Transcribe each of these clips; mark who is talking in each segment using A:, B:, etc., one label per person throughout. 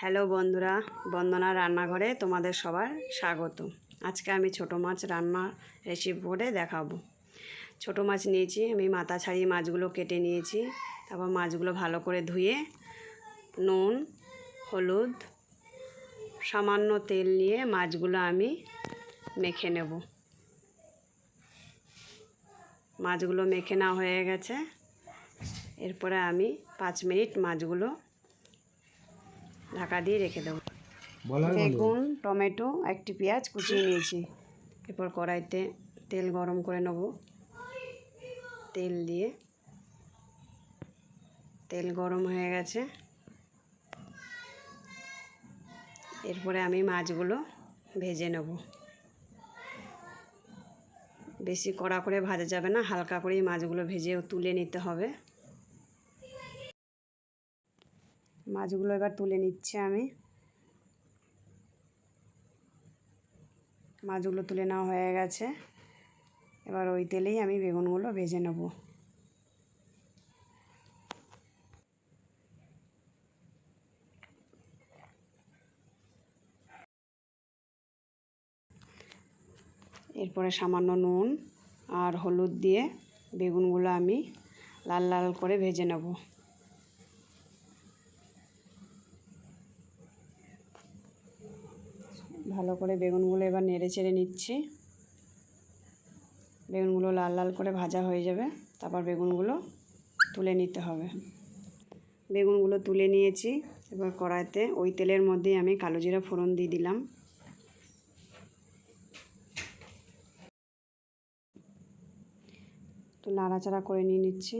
A: Hello বন্ধুরা, বন্দনা রান্নাঘরে তোমাদের সবার স্বাগত। আজকে আমি ছোট মাছ রান্না রেসিপি করে দেখাবো। ছোট মাছ নিয়েছি, আমি মাথা ছাড়িয়ে মাছগুলো কেটে নিয়েছি। তারপর মাছগুলো ভালো করে ধুয়ে নুন, হলুদ, সামান্য তেল নিয়ে মাছগুলো আমি মেখে নেব। মাছগুলো মেখে নেওয়া হয়ে গেছে। এরপরে আমি পাঁচ মিনিট মাছগুলো ঢাকা দিয়ে রেখে দেবো। বেগুন টমেটো একটি পেঁয়াজ কুচিয়ে নিয়েছি। এরপর কড়াইতে তেল গরম করে নেব। তেল দিয়ে তেল গরম হয়ে গেছে। এরপরে আমি মাছগুলো ভেজে নেব। বেশি কড়া করে ভাজা যাবে না হালকা করেই মাছগুলো ভেজেও তুলে নিতে হবে। মাছগুলো এবার তুলে নিচ্ছে আমি। মাছগুলো তুলে নেওয়া হয়ে গেছে। এবার ওই তেলেই আমি বেগুনগুলো ভেজে নেব। এরপরে সামান্য নুন আর হলুদ দিয়ে বেগুনগুলো আমি লাল লাল করে ভেজে নেব। ভালো করে বেগুনগুলো এবার নেড়ে চেড়ে নিচ্ছি। বেগুনগুলো লাল লাল করে ভাজা হয়ে যাবে, তারপর বেগুনগুলো তুলে নিতে হবে। বেগুনগুলো তুলে নিয়েছি, এবার কড়াইতে ওই তেলের মধ্যেই আমি কালো জিরা ফোড়ন দিয়ে দিলাম। তো নাড়াচাড়া করে নিয়ে নিচ্ছি।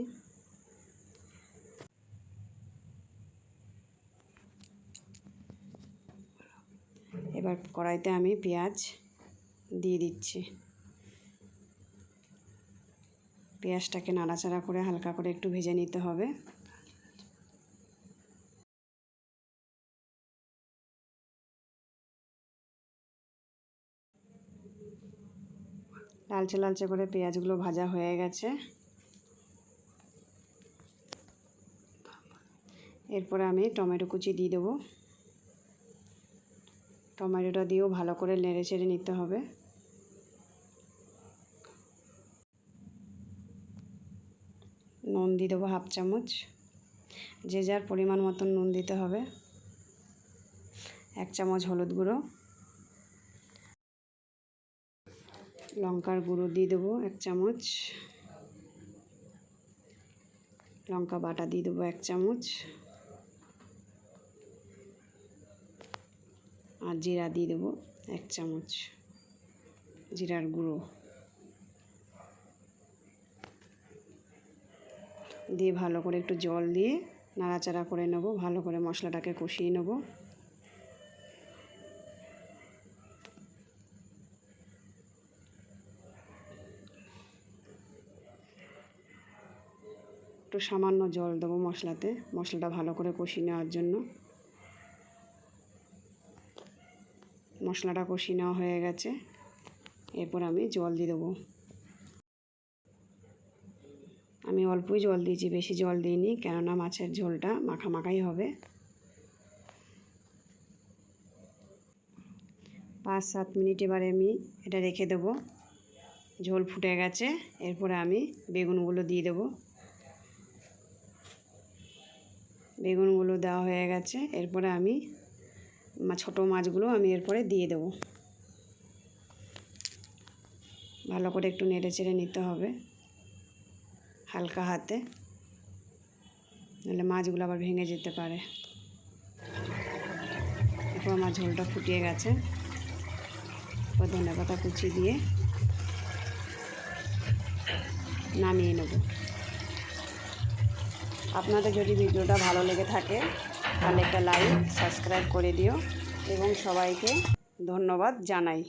A: এবার কড়াইতে আমি পেঁয়াজ দিয়ে দিচ্ছি। পেঁয়াজটাকে নাড়াচাড়া করে হালকা করে একটু ভেজে নিতে হবে। লালচে লালচে করে পেঁয়াজগুলো ভাজা হয়ে গেছে। এরপরে আমি টমেটো কুচি দিয়ে দেবো। টমেটোটা দিয়েও ভালো করে নেড়ে চেড়ে নিতে হবে। নুন দিয়ে দেবো হাফ চামচ। যে যার পরিমাণ মতন নুন দিতে হবে। এক চামচ হলুদ গুঁড়ো। লঙ্কার গুঁড়ো দিয়ে দেবো এক চামচ। লঙ্কা বাটা দিয়ে দেবো এক চামচ। আর জিরা দিয়ে দেবো এক চামচ জিরার গুঁড়ো। দিয়ে ভালো করে একটু জল দিয়ে নাড়াচাড়া করে নেব, ভালো করে মশলাটাকে কষিয়ে নেব। একটু সামান্য জল দেবো মশলাতে, মশলাটা ভালো করে কষিয়ে নেওয়ার জন্য। মশলাটা কষি নেওয়া হয়ে গেছে। এরপর আমি জল দিয়ে দেবো। আমি অল্পই জল দিয়েছি, বেশি জল দিইনি, কেননা মাছের ঝোলটা মাখা মাখাই হবে। পাঁচ সাত মিনিট এবারে আমি এটা রেখে দেবো। ঝোল ফুটে গেছে, এরপরে আমি বেগুনগুলো দিয়ে দেবো। বেগুনগুলো দেওয়া হয়ে গেছে, এরপরে আমি ছোটো মাছগুলো আমি এরপরে দিয়ে দেবো। ভালো করে একটু নেড়ে চেড়ে নিতে হবে হালকা হাতে। নাহলে মাছগুলো আবার ভেঙে যেতে পারে। এরপর আমার ঝোলটা ফুটিয়ে গেছে। এরপর ধনে পাতা কুচি দিয়ে নামিয়ে নেব। আপনাদের যদি ভিডিওটা ভালো লেগে থাকে একটা লাইক সাবস্ক্রাইব করে দিও এবং সবাইকে ধন্যবাদ জানাই।